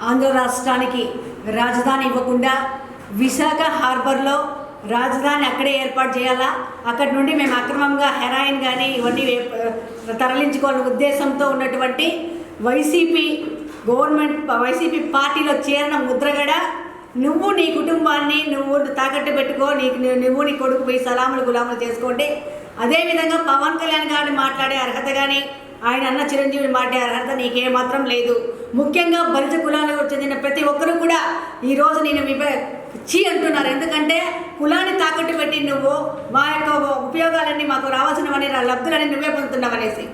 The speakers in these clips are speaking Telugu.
ఆంధ్ర రాష్ట్రానికి రాజధాని ఇవ్వకుండా విశాఖ హార్బర్లో రాజధాని అక్కడే ఏర్పాటు చేయాలా? అక్కడి నుండి మేము అక్రమంగా హెరాయిన్ కానీ ఇవన్నీ తరలించుకోవాలనే ఉద్దేశంతో ఉన్నటువంటి వైసీపీ గవర్నమెంట్ వైసీపీ పార్టీలో చేరిన ముద్రగడ నువ్వు నీ కుటుంబాన్ని నువ్వు తాకట్టు పెట్టుకో నీకు నువ్వు నీ కొడుకు పోయి సలాములు గులాములు చేసుకోండి. అదేవిధంగా పవన్ కళ్యాణ్ గారిని మాట్లాడే అర్హత కానీ ఆయన అన్న చిరంజీవిని మాట్లాడే అర్హత నీకేమాత్రం లేదు. ముఖ్యంగా బలిత కులాలకు చెందిన ప్రతి ఒక్కరు కూడా ఈరోజు నేను మీ చీ అంటున్నారు. ఎందుకంటే కులాన్ని తాకట్టు పెట్టి నువ్వు మా యొక్క ఉపయోగాలన్నీ మాకు రావాల్సినవన్నీ లబ్ధులని లబ్ధులన్నీ నువ్వే పొందుతున్నావనేసి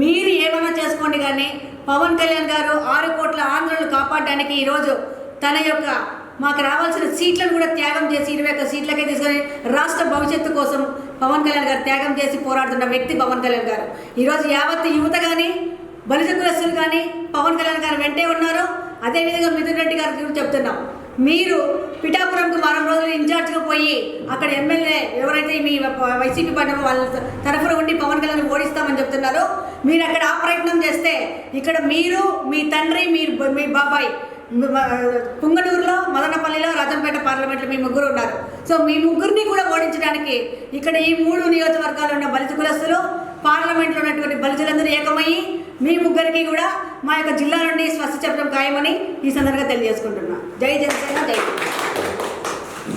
మీరు ఏమైనా చేసుకోండి కానీ పవన్ కళ్యాణ్ గారు ఆరు కోట్ల ఆంధ్రులను కాపాడడానికి ఈరోజు తన యొక్క మాకు రావాల్సిన సీట్లను కూడా త్యాగం చేసి ఇరవై ఒక్క సీట్లకే తీసుకొని రాష్ట్ర భవిష్యత్తు కోసం పవన్ కళ్యాణ్ గారు త్యాగం చేసి పోరాడుతున్న వ్యక్తి పవన్ కళ్యాణ్ గారు. ఈరోజు యావత్ యువత కానీ బలిజ కులస్తులు కానీ పవన్ కళ్యాణ్ గారు వెంటే ఉన్నారు అదేవిధంగా మిథున్ రెడ్డి గారి గురించి చెప్తున్నాం. మీరు పిఠాపురంకు వారం రోజులు ఇన్ఛార్జ్గా పోయి అక్కడ ఎమ్మెల్యే ఎవరైతే మీ వైసీపీ పార్టీ వాళ్ళ తరఫున ఉండి పవన్ కళ్యాణ్ ఓడిస్తామని చెప్తున్నారో మీరు అక్కడ ఆ ప్రయత్నం చేస్తే ఇక్కడ మీరు మీ తండ్రి మీరు మీ బాబాయ్ పుంగనూరులో పార్లమెంట్లో మీ ముగ్గురు ఉన్నారు. సో మీ ముగ్గురిని కూడా ఓడించడానికి ఇక్కడ ఈ మూడు నియోజకవర్గాల్లో ఉన్న బలిజ కులస్తులు పార్లమెంట్లో ఉన్నటువంటి బలిజలందరూ ఏకమయ్యి మీ ముగ్గురికి కూడా మా యొక్క జిల్లా నుండి స్వస్థ చెప్పడం ఖాయమని ఈ సందర్భంగా తెలియజేసుకుంటున్నాను జై జనసేన.